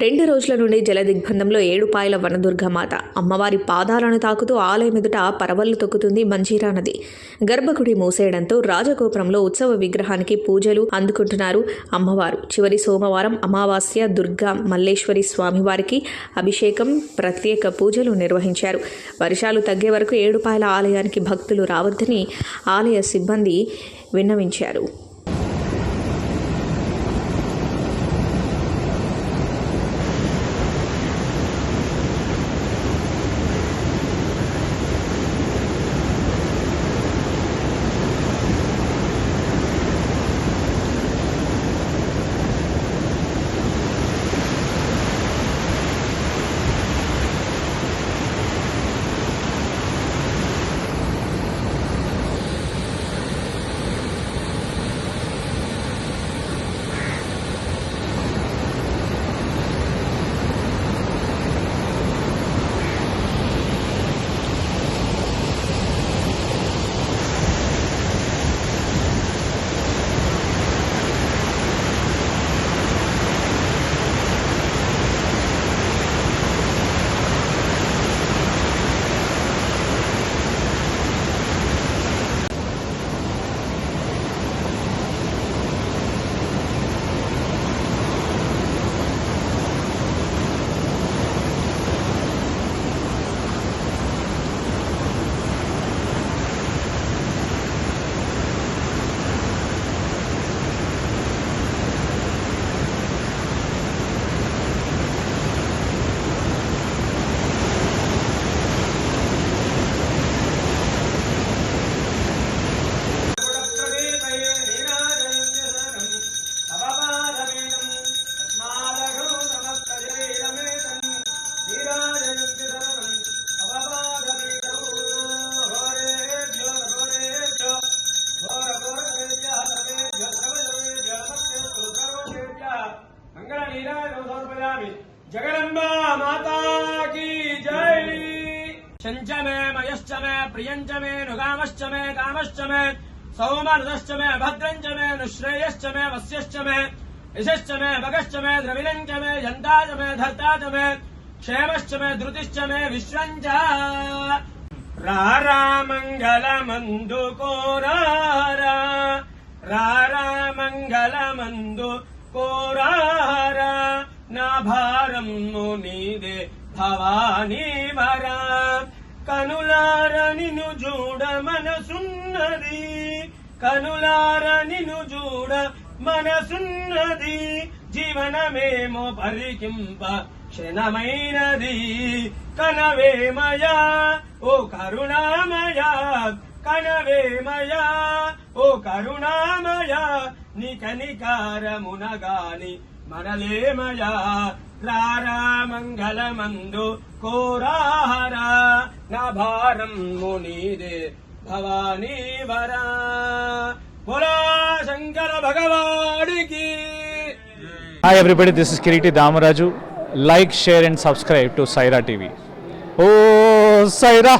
రెండు రోజుల నుండి జలదిగ్బంధంలో ఏడుపాయల వనదుర్గమాత. అమ్మవారి పాదాలను తాకుతూ ఆలయం ఎదుట పరవళ్ళు తొక్కుతుంది మంజీరా నది. గర్భగుడి మూసేయడంతో రాజగోపురంలో ఉత్సవ విగ్రహానికి పూజలు అందుకుంటున్నారు అమ్మవారు. చివరి సోమవారం అమావాస్య దుర్గా మల్లేశ్వరి స్వామివారికి అభిషేకం ప్రత్యేక పూజలు నిర్వహించారు. వర్షాలు తగ్గే వరకు ఏడుపాయల ఆలయానికి భక్తులు రావద్దని ఆలయ సిబ్బంది విన్నవించారు. मंगल नीला दो माता की जय छंच मे मयश्च मे प्रियं च मे नुगामश्च मे कामश्च मे सौमनदश्च मे भद्रं मे नुश्रेयश्च मे वस्यश्च मे यशश्च मे भगश्च मे द्रविणं च मे यन्ता च मे धर्ता च मे क्षेमश्च मे धृतिश्च मे विश्वं च रारामङ्गलमन्दुकोरा रारामङ्गलमन्दु కోరారా నా భారం నీదే భవానీ వరా. కనులార నిను చూడ మనసున్నది కనులార నిను చూడ మనసున్నది జీవనమేమో పరికింప క్షణమైనది. కనవేమయా ఓ కరుణామయా కనవేమయా ఓ కరుణామయా నీ కనికారమునగాని మనలేమయా రారా మంగళమందు కోరారా నా భారం మునీదే భవానీ వరా బోలా Shankara భగవాడికి Hi everybody, this is Kiriti Damaraju. Like, share and subscribe to Saira TV. Oh, Saira!